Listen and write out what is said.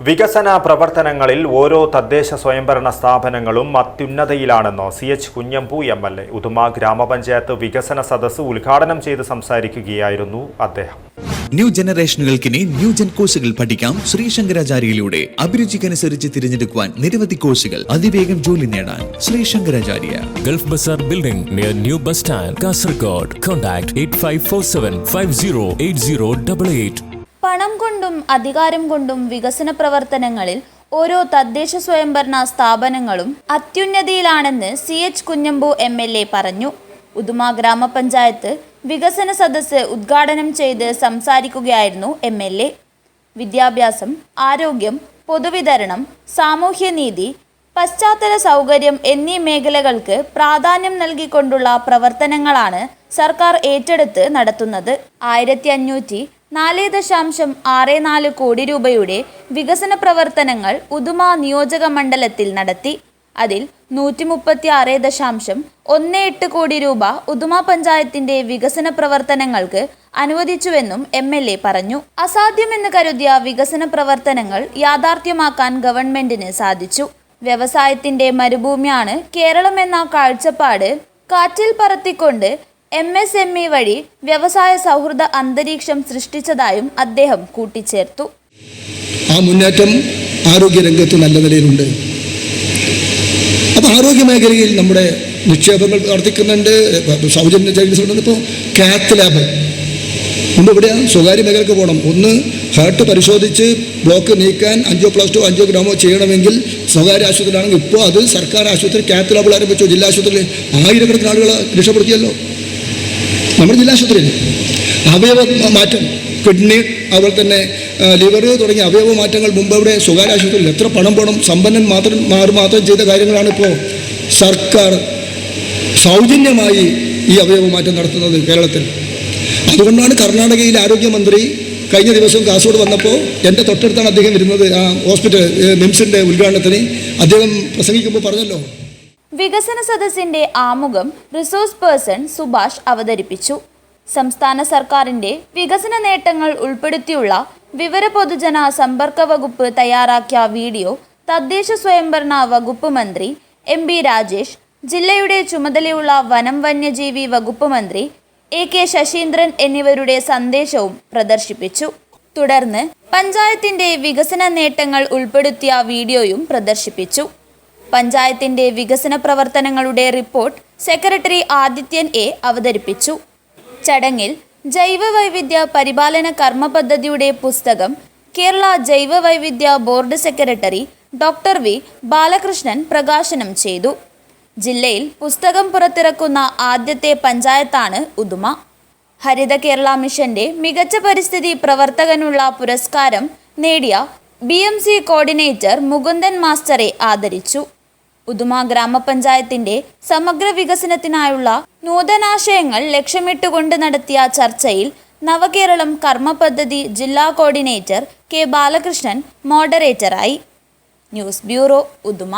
വികസന പ്രവർത്തനങ്ങളിൽ ഓരോ തദ്ദേശ സ്വയംഭരണ സ്ഥാപനങ്ങളും അത്യുന്നതയിലാണെന്ന് C H Kunhambu M L A Uduma ഗ്രാമപഞ്ചായത്ത് വികസന സദസ്സ് ഉദ്ഘാടനം ചെയ്ത് സംസാരിക്കുകയായിരുന്നു അദ്ദേഹം. ന്യൂ ജനറേഷനുകൾക്കിനി ന്യൂ ജെൻ കോഴ്സുകൾ പഠിക്കാം ശ്രീശങ്കരാചാര്യയിലൂടെ. അഭിരുചിക്കനുസരിച്ച് തിരഞ്ഞെടുക്കുവാൻ നിരവധി കോഴ്സുകൾ അതിവേഗം ജോലി നേടാൻ Sreesankaracharya. Gulf bazaar building near new bus stand Kasaragod. Contact eight five four seven five zero eight zero double eight പണം കൊണ്ടും അധികാരം കൊണ്ടും വികസന പ്രവർത്തനങ്ങളിൽ ഓരോ തദ്ദേശ സ്വയംഭരണ സ്ഥാപനങ്ങളും അത്യുന്നതിയിലാണെന്ന് C H Kunhambu M L A പറഞ്ഞു. ഉദുമ ഗ്രാമപഞ്ചായത്ത് വികസന സദസ്സ് ഉദ്ഘാടനം ചെയ്ത് സംസാരിക്കുകയായിരുന്നു എം എൽ എ. വിദ്യാഭ്യാസം ആരോഗ്യം പൊതുവിതരണം സാമൂഹ്യനീതി പശ്ചാത്തല സൗകര്യം എന്നീ മേഖലകൾക്ക് പ്രാധാന്യം നൽകിക്കൊണ്ടുള്ള പ്രവർത്തനങ്ങളാണ് സർക്കാർ ഏറ്റെടുത്ത് നടത്തുന്നത്. ആയിരത്തി അഞ്ഞൂറ്റി നാല് ദശാംശം ആറ് നാല് കോടി രൂപയുടെ വികസന പ്രവർത്തനങ്ങൾ ഉദുമ നിയോജക മണ്ഡലത്തിൽ നടത്തി. അതിൽ നൂറ്റി മുപ്പത്തി ആറ് ദശാംശം ഒന്ന് എട്ട് കോടി രൂപ ഉദുമ പഞ്ചായത്തിന്റെ വികസന പ്രവർത്തനങ്ങൾക്ക് അനുവദിച്ചുവെന്നും എം എൽ എ പറഞ്ഞു. അസാധ്യമെന്ന് കരുതിയ വികസന പ്രവർത്തനങ്ങൾ യാഥാർത്ഥ്യമാക്കാൻ ഗവൺമെന്റിന് സാധിച്ചു. വ്യവസായത്തിന്റെ മരുഭൂമിയാണ് കേരളമെന്ന കാഴ്ചപ്പാട് കാറ്റിൽ പറത്തിക്കൊണ്ട് എം എസ് എം ഇ വഴി വ്യവസായ സൗഹൃദ അന്തരീക്ഷം സൃഷ്ടിച്ചതായും അദ്ദേഹം കൂട്ടിച്ചേർത്തു. ആ മുന്നേറ്റം ആരോഗ്യരംഗത്ത് നല്ല നിലയിലുണ്ട്. അപ്പോൾ ആരോഗ്യ മേഖലയിൽ നമ്മുടെ നിക്ഷേപങ്ങൾ വർദ്ധിക്കുന്നുണ്ട്. സൗജന്യ ചികിത്സ ഇപ്പോൾ കാത്ത് ലാബ് മുമ്പ് ഇവിടെയാണ് സ്വകാര്യ മേഖലക്ക് പോകണം. ഒന്ന് ഹാർട്ട് പരിശോധിച്ച് ബ്ലോക്ക് നീക്കാൻ അഞ്ചോ പ്ലസ് ടു അഞ്ചോ ഗ്രാമോ ചെയ്യണമെങ്കിൽ സ്വകാര്യ ആശുപത്രിയിലാണെങ്കിൽ ഇപ്പോൾ അത് സർക്കാർ ആശുപത്രി കാത്ത് ലാബുകൾ ആരംഭിച്ചു. ജില്ലാ ആശുപത്രിയിൽ ആയിരക്കണക്കിന് ആളുകളെ രക്ഷപ്പെടുത്തിയല്ലോ. നമ്മുടെ ജില്ലാ ആശുപത്രിയിൽ അവയവ മാറ്റം കിഡ്നി അതുപോലെ തന്നെ ലിവർ തുടങ്ങിയ അവയവ മാറ്റങ്ങൾ മുമ്പ് ഇവിടെ സ്വകാര്യ ആശുപത്രിയിൽ എത്ര പണം പോകണം സമ്പന്നൻ മാത്രം മാർ മാത്രം ചെയ്ത കാര്യങ്ങളാണ് ഇപ്പോൾ സർക്കാർ സൗജന്യമായി ഈ അവയവ മാറ്റം നടത്തുന്നത് കേരളത്തിൽ. അതുകൊണ്ടാണ് കർണാടകയിലെ ആരോഗ്യമന്ത്രി കഴിഞ്ഞ ദിവസം കാസർഗോഡ് വന്നപ്പോൾ എന്റെ തൊട്ടടുത്താണ് അദ്ദേഹം വരുന്നത് ആ ഹോസ്പിറ്റൽ മിംസിന്റെ ഉദ്ഘാടനത്തിന്. അദ്ദേഹം പ്രസംഗിക്കുമ്പോൾ പറഞ്ഞല്ലോ വികസന സദസ്സിന്റെ ആമുഖം റിസോഴ്സ് പേഴ്സൺ സുഭാഷ് അവതരിപ്പിച്ചു. സംസ്ഥാന സർക്കാരിന്റെ വികസന നേട്ടങ്ങൾ ഉൾപ്പെടുത്തിയുള്ള വിവര പൊതുജന സമ്പർക്ക വകുപ്പ് തയ്യാറാക്കിയ വീഡിയോ തദ്ദേശ സ്വയംഭരണ വകുപ്പ് മന്ത്രി എം ബി രാജേഷ് ജില്ലയുടെ ചുമതലയുള്ള വനം വന്യജീവി വകുപ്പ് മന്ത്രി എ കെ ശശീന്ദ്രൻ എന്നിവരുടെ സന്ദേശവും പ്രദർശിപ്പിച്ചു. തുടർന്ന് പഞ്ചായത്തിന്റെ വികസന നേട്ടങ്ങൾ ഉൾപ്പെടുത്തിയ വീഡിയോയും പ്രദർശിപ്പിച്ചു. പഞ്ചായത്തിന്റെ വികസന പ്രവർത്തനങ്ങളുടെ റിപ്പോർട്ട് സെക്രട്ടറി ആദിത്യൻ എ അവതരിപ്പിച്ചു. ചടങ്ങിൽ ജൈവ വൈവിധ്യ പരിപാലന കർമ്മ പദ്ധതിയുടെ പുസ്തകം കേരള ജൈവ വൈവിധ്യ board secretary doctor V. Balakrishnan പ്രകാശനം ചെയ്തു. ജില്ലയിൽ പുസ്തകം പുറത്തിറക്കുന്ന ആദ്യത്തെ പഞ്ചായത്താണ് ഉദുമ. ഹരിത കേരള മിഷന്റെ മികച്ച പരിസ്ഥിതി പ്രവർത്തകനുള്ള പുരസ്കാരം നേടിയ ബി കോർഡിനേറ്റർ മുകുന്ദൻ മാസ്റ്ററെ ആദരിച്ചു. ഉദുമ ഗ്രാമപഞ്ചായത്തിന്റെ സമഗ്ര വികസനത്തിനായുള്ള നൂതനാശയങ്ങൾ ലക്ഷ്യമിട്ടുകൊണ്ട് നടത്തിയ ചർച്ചയിൽ നവകേരളം കർമ്മ പദ്ധതി ജില്ലാ coordinator K Balakrishnan മോഡറേറ്ററായി. News bureau Uduma.